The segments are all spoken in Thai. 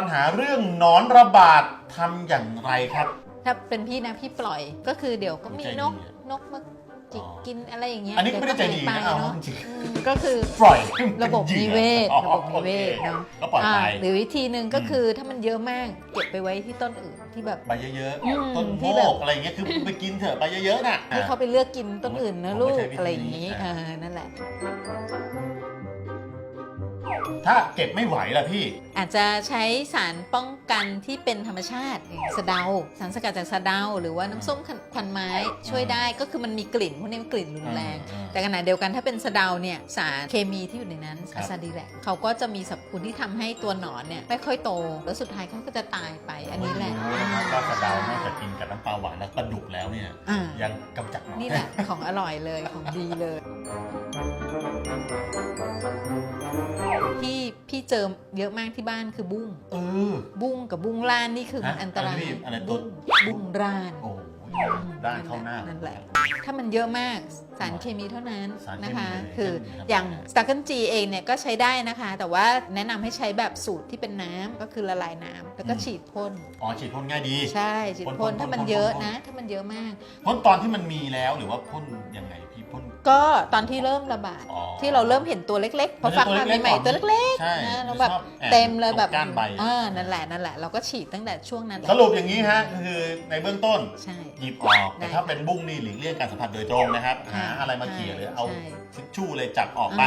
ปัญหาเรื่องหนอนระบาดทำอย่างไรครับ ถ้าเป็นพี่นะพี่ปล่อยก็คือเดี๋ยวก็มีใจดีนกอะนกมาจิกอ๋อกินอะไรอย่างเงี้ยอันนี้ก็ไม่ได้ใจดีเยวนะก็เอาหเนาะจริง อืมก็คือ ปล่อยให้มันระบบเป็นหนิยื่อเวศอ๋อระบบนิเวศโอคเนาะก็ปล่อยไปอ่าหรือวิธีหนึ่งก็คือถ้ามันเยอะมาก เก็บไปไว้ที่ต้นอื่นที่แบบ ใบเยอะอืมๆต้นที่โมแบบ กอะไรอย่างเงี้ยคือไปกินเถอะใบเยอะๆน่ะ ให้เขาไปเลือกกินต้นอื่นนะผมลูไม่กใช่วิธีอะไรอย่างนี้นี้เออ่าอนั่นแหละ ถ้าเก็บไม่ไหวล่ะพี่ อาจจะใช้สารป้องกันที่เป็นธรรมชาติอย่างสะเดา สารสกัดจากสะเดา หรือว่าน้ำส้มควันไม้ช่วยได้ก็คือมันมีกลิ่นพวกนี้มันกลิ่นรุนแรง อืม แต่ขณะเดียวกันถ้าเป็นสะเดาเนี่ยสารเคมีที่อยู่ในนั้นครับ อะซาดีแลกเขาก็จะมีสรรพคุณที่ทำให้ตัวหนอนเนี่ยไม่ค่อยโต แล้วสุดท้ายเขาก็จะตายไปอันนี้แหละก็กระเดานอกจากกินกับน้ำปลาหวานแล้วปลาดุกแล้วเนี่ย อ่า ยังกำจัดหนอน นี่แหละ ของอร่อยเลยของดีเลยที่พี่ เจอเยอะมากที่บ้านคือบุ้งเออ บุ้งกับบุ้งล้านนี่คือมันฮะอันตรายอะไรพี่อะไรตัว บุ้งบุ้งร้านโอ้โหด้านเข้าหน้า นั่นแหละ ถ้ามันเยอะมากสารเคมีเท่านั้นสารเคมีนะคะ เลยคือเช่นอย่างครับสตาร์เกิลจีเองเนี่ยก็ใช้ได้นะคะ แต่ว่าแนะนำให้ใช้แบบสูตรที่เป็นน้ำก็คือละลายน้ำแล้วก็ฉีดพ่นอ๋อฉีดพ่นง่ายดี ใช่ฉีดพ่พ่นนๆถ้ามันพ่นๆเยอะพ่นๆนะ ถ้ามันเยอะมาก พ่นตอนที่มันมีแล้วหรือว่าพ่นยังไงพี่พ่นก็ตอนที่เริ่มระบาด อ๋อที่เราเริ่มเห็นตัวเล็กๆพอฟักมาใหม่ๆตัวเล็กใช่ๆนะแล้วแบบชออบเต็มเลยแบบตรงก้านใบอ่านั่นแหละนั่นแหละเราก็ฉีดตั้งแต่ช่วงนั้นแหละสรุปอย่างนี้ฮะคือในเบื้องต้นใช่ หยิบออกแต่ถ้าเป็นบุ้งนี่หลีกเลี่ยงการสัมผัสโดยตรงนะครับใช่หาอะไรมาเขี่ยหรือเอาใช่ทิชชู่เลยจับออกไป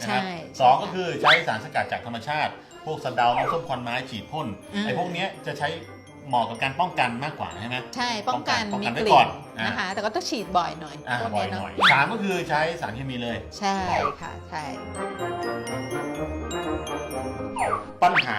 อ่านะครับใช่สองก็คือใช้สารสกัดจากธรรมชาติ พวกสะเดาน้ำส้มควันไม้ฉีดพ่นอ่าไอ้พวกเนี้ยจะใช้ เหมาะกับการป้องกันมากกว่าใช่ไหมใช่ป้องกันป้องมีกันไว้กก่ลิ่อนนอ่านนะคะ แต่ก็ต้องฉีดบ่อยหน่อยอ่าพวกบ่อยเนี้ยหน่อยเนาะสามก็คือใช้สารเคมีเลย ใช่ค่ะใช่ปัญหา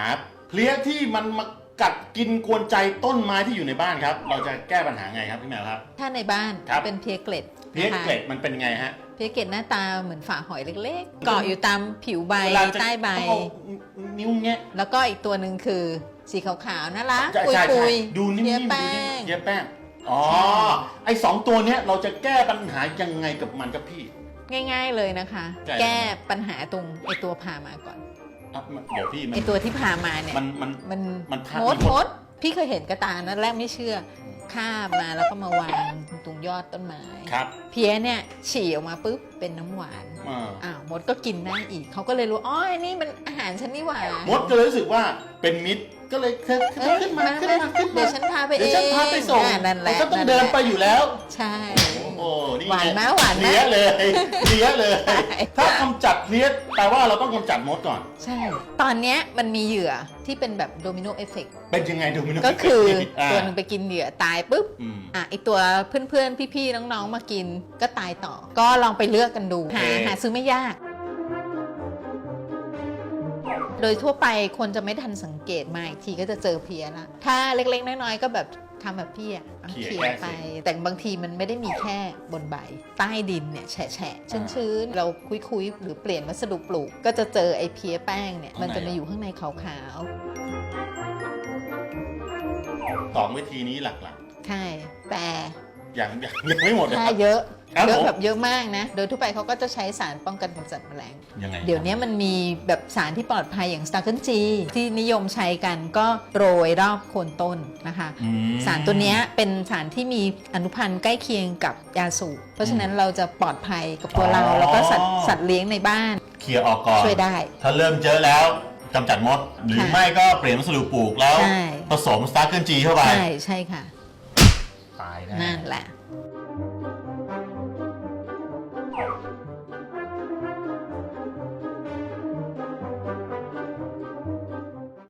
เพลี้ยที่มันมากัดกินกวนใจต้นไม้ที่อยู่ในบ้านครับ เราจะแก้ปัญหาไงครับพี่แมวครับ ถ้าในบ้านครับเป็นเพียเกล็ดเพลี้ยนะคะเกล็ดมันเป็นไงฮะเพียเกล็ดหน้าตาเหมือนฝาหอยเล็กๆ เกาะอยู่ตามผิวใบเวลาจะใต้ใบต้องเอานิ้วเงี้ยแล้วก็อีกตัวหนึ่งคือ สีขาวๆน่ารักใช่ปุยใช่ปุใช่ยดูนิ่มเพี้ยๆแป้ดูนิ่มงเพี้ยแป้งอ๋อใช่ไอสองตัวเนี้ยเราจะแก้ปัญหายังไงกับมันครับพี่ ง่าย ๆเลยนะคะแก้แก้ปัญหาตรงไอตัวพามาก่อนอะมันเดี๋ยวพี่มันไอตัวที่พามาเนี่ย มันมัน มันมันพาดมดมีมดมดพี่เคยเห็นกระตานัดแรกไม่เชื่อคาบมาแล้วก็มาวางตรงยอดต้นไม้ครับเพี้ยเนี่ยฉี่ออกมาปุ๊บเป็นน้ำหวานอ่าอ้าวมดก็กินได้อีกเขาก็เลยรู้อ๋ออันนี่มันอาหารฉันนี่หว่ามดก็เลยรู้สึกว่าเป็นมิตร ก็เลยขึ้นเอ้ยขึ้นมามาขึ้นมาขึ้นมาเดี๋ยวฉันพาไปเอเดี๋ยวงฉันพาไปส่งอ่านั่นแหละฉันต้องเดินไปอยู่แล้ว ใช่โอ้โหนี่หวานไงไหมหวานไหมเลี้ยเลยเลี้ยเลยใช่ถ้ากำจัดเลี้ยแปลว่าเราต้องกำจัดมดก่อน ใช่ ตอนเนี้ยมันมีเหยื่อที่เป็นแบบโดมิโนเอฟเฟกเป็นยังไงดูมิโนก็คืออ่าตัวหนึงไปกินเหยื่อตายปุ๊บอืมอะไอตัวเพื่อนๆพี่ๆน้องๆมากินก็ตายต่อ ก็ลองไปเลือกกันดูหาโอเคหาซื้อไม่ยาก โดยทั่วไปคนจะไม่ทันสังเกตมาอีกทีก็จะเจอเพี้ยละถ้าเล็กๆ น้อยๆ ก็แบบทำแบบพี่อะเอาเขี่ยไป แต่บางทีมันไม่ได้มีแค่บนใบ ใต้ดินเนี่ยแฉะๆชื้นๆ เราคุยๆ หรือเปลี่ยนวัสดุปลูก ก็จะเจอไอ้เพี้ยแป้งเนี่ย มันจะมาอยู่ข้างในขาวๆสองวิธีนี้หลักใช่ แต่ๆ อย่างอย่างยังไม่หมดนะถ้าเยอะครับเยอะผมแบบเยอะมากนะ โดยทั่วไปเขาก็จะใช้สารป้องกันกำจัดแมลง ยังไงเดี๋ยวนี้มันมีแบบสารที่ปลอดภัยอย่าง s t a r k e n G ที่นิยมใช้กันก็โรยรอบโคนต้นนะคะ อืม สารตัวเนี้ยเป็นสารที่มีอนุพันธ์ใกล้เคียงกับยาสูบเพราะฉะนั้นเราจะปลอดภัยกับตัวเรา อ๋อ แล้วก็สัตว์สัตว์เลี้ยงในบ้านเคลียร์ออกก่อน ช่วยได้ ถ้าเริ่มเจอแล้วกำจัดมด หรือค่ะไม่ก็เปลี่ยนวัสดุปลูกแล้ว ใช่ ผสมสตาร์เกิลจีเข้าไป ใช่ใช่ค่ะ ตายแนั่นแหละ